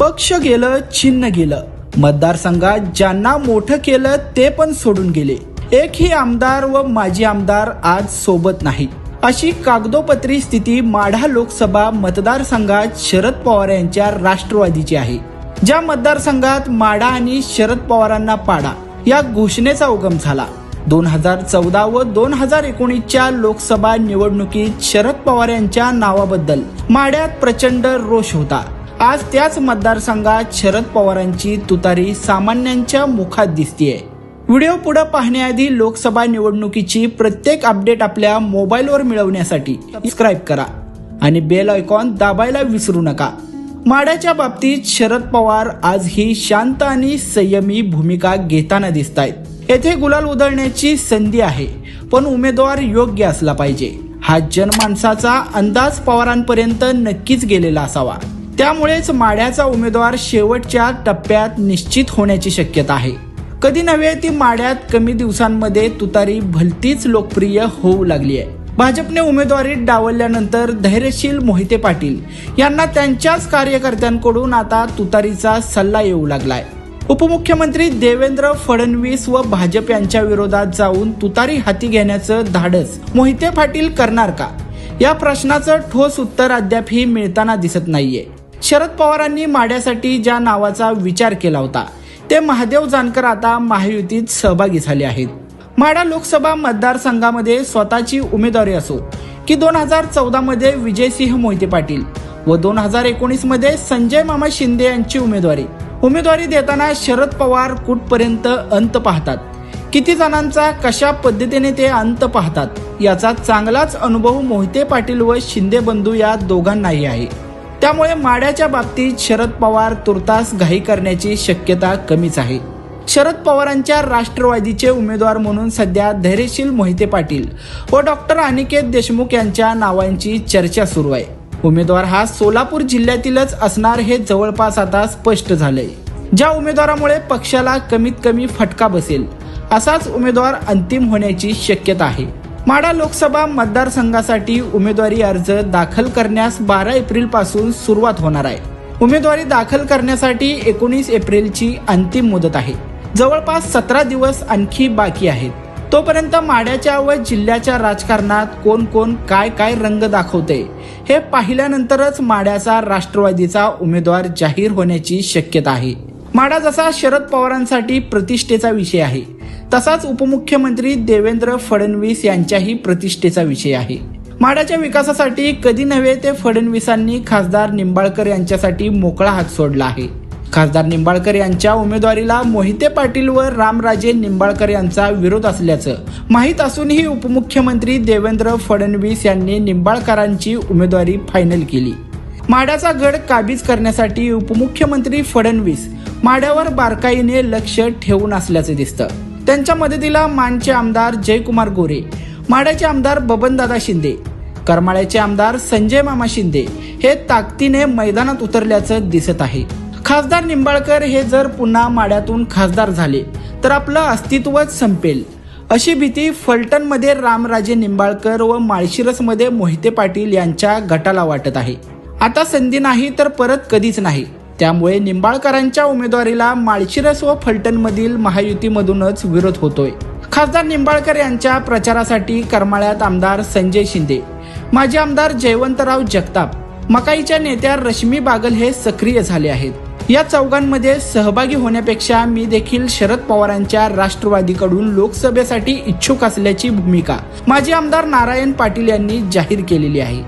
पक्ष गेलं चिन्ह गेलं. मतदारसंघात ज्यांना मोठं केलं ते पण सोडून गेले. एकही आमदार व माजी आमदार आज सोबत नाही. अशी कागदोपत्री स्थिती माढा लोकसभा मतदारसंघात शरद पवार यांच्या राष्ट्रवादीची आहे. ज्या मतदारसंघात माढा आणि शरद पवारांना पाडा या घोषणेचा उगम झाला. दोन हजार चौदा व दोन हजार एकोणीसच्या लोकसभा निवडणुकीत शरद पवार यांच्या नावाबद्दल माड्यात प्रचंड रोष होता. आज त्याच मतदारसंघात शरद पवारांची तुतारी सामान्यांच्या मुखात दिसतीये. व्हिडिओ पुढे पाहण्याआधी लोकसभा निवडणुकीची प्रत्येक अपडेट आपल्या मोबाईलवर मिळवण्यासाठी सबस्क्राईब करा आणि बेल आयकॉन दाबायला विसरू नका. माड्याच्या बाबतीत शरद पवार आज ही शांत आणि संयमी भूमिका घेताना दिसत आहेत येथे गुलाल उधळण्याची संधी आहे पण उमेदवार योग्य असला पाहिजे. हा जनमानसाचा अंदाज पवारांपर्यंत नक्कीच गेलेला असावा. त्यामुळेच माड्याचा उमेदवार शेवटच्या टप्प्यात निश्चित होण्याची शक्यता आहे. कधी नव्हे ती माड्यात कमी दिवसांमध्ये तुतारी भलतीच लोकप्रिय होऊ लागली आहे. भाजपने उमेदवारी डावलल्यानंतर धैर्यशील मोहिते पाटील यांना त्यांच्याच कार्यकर्त्यांकडून आता तुतारीचा सल्ला येऊ लागलाय. उपमुख्यमंत्री देवेंद्र फडणवीस व भाजप यांच्या विरोधात जाऊन तुतारी हाती घेण्याचं धाडस मोहिते पाटील करणार का? या प्रश्नाचं ठोस उत्तर अद्यापही मिळताना दिसत नाहीये. शरद पवारांनी माड्यासाठी ज्या नावाचा विचार केला होता ते महादेव जानकर आता महायुतीत सहभागी झाले आहेत. माडा लोकसभा मतदारसंघामध्ये स्वतःची उमेदवारी असो की दोन हजार चौदामध्ये विजयसिंह मोहिते पाटील व दोन हजार एकोणीसमध्ये संजय मामा शिंदे यांची उमेदवारी. उमेदवारी देताना शरद पवार कुठपर्यंत अंत पाहतात? किती जणांचा कशा पद्धतीने ते अंत पाहतात? याचा चांगलाच अनुभव मोहिते पाटील व शिंदे बंधू या दोघांनाही आहे. त्यामुळे माड्याच्या बाबतीत शरद पवार तुर्तास घाई करण्याची शक्यता कमीच आहे. शरद पवारांच्या राष्ट्रवादीचे उमेदवार म्हणून सध्या धैर्यशील मोहिते पाटील व डॉक्टर अनिकेत देशमुख यांच्या नावांची चर्चा सुरू आहे. उमेदवार हा सोलापूर जिल्ह्यातीलच असणार हे जवळपास आता स्पष्ट झालंय. ज्या उमेदवारामुळे पक्षाला कमीत कमी फटका बसेल असाच उमेदवार अंतिम होण्याची शक्यता आहे. माडा लोकसभा मतदारसंघासाठी उमेदवारी अर्ज दाखल करण्यास बारा एप्रिलपासून सुरुवात होणार आहे. उमेदवारी दाखल करण्यासाठी एकोणीस एप्रिलची अंतिम मुदत आहे. जवळपास सतरा दिवस आणखी बाकी आहेत. तोपर्यंत माड्याच्या व जिल्ह्याच्या राजकारणात कोण कोण काय काय रंग दाखवते हे पाहिल्यानंतरच माड्याचा राष्ट्रवादीचा उमेदवार जाहीर होण्याची शक्यता आहे. माडा जसा शरद पवारांसाठी प्रतिष्ठेचा विषय आहे तसाच उपमुख्यमंत्री देवेंद्र फडणवीस यांच्याही प्रतिष्ठेचा विषय आहे. माडाच्या विकासासाठी कधी नव्हे ते फडणवीसांनी खासदार निंबाळकर यांच्यासाठी मोकळा हात सोडला आहे. खासदार निंबाळकर यांच्या उमेदवारीला मोहिते पाटील व रामराजे निंबाळकर यांचा विरोध असल्याचं माहीत असूनही उपमुख्यमंत्री देवेंद्र फडणवीस यांनी निंबाळकरांची उमेदवारी फायनल केली. माड्याचा गड काबीज करण्यासाठी उपमुख्यमंत्री फडणवीस माड्यावर बारकाईने लक्ष ठेवून असल्याचं दिसतं. त्यांच्या मदतीला मानचे आमदार जयकुमार गोरे माड्याचे आमदार बबनदादा शिंदे करमाळ्याचे आमदार संजय मामा शिंदे हे ताकदीने मैदानात उतरल्याचं दिसत आहे. खासदार निंबाळकर हे जर पुन्हा माड्यातून खासदार झाले तर आपलं अस्तित्वच संपेल. अशी भीती फलटणमध्ये रामराजे निंबाळकर व माळशिरसमध्ये मोहिते पाटील यांच्या गटाला वाटत आहे. आता संधी नाही तर परत कधीच नाही. त्यामुळे निंबाळकरांच्या उमेदवारीला माळशिरस व फलटणमधील महायुतीमधूनच विरोध होतोय. खासदार निंबाळकर यांच्या प्रचारासाठी करमाळ्यात आमदार संजय शिंदे माजी आमदार जयवंतराव जगताप मकाईच्या नेत्या रश्मी बागल हे सक्रिय झाले आहेत. या चौघांमध्ये सहभागी होण्यापेक्षा मी देखील शरद पवारांच्या राष्ट्रवादीकडून लोकसभेसाठी इच्छुक असल्याची भूमिका माजी आमदार नारायण पाटील यांनी जाहीर केलेली आहे.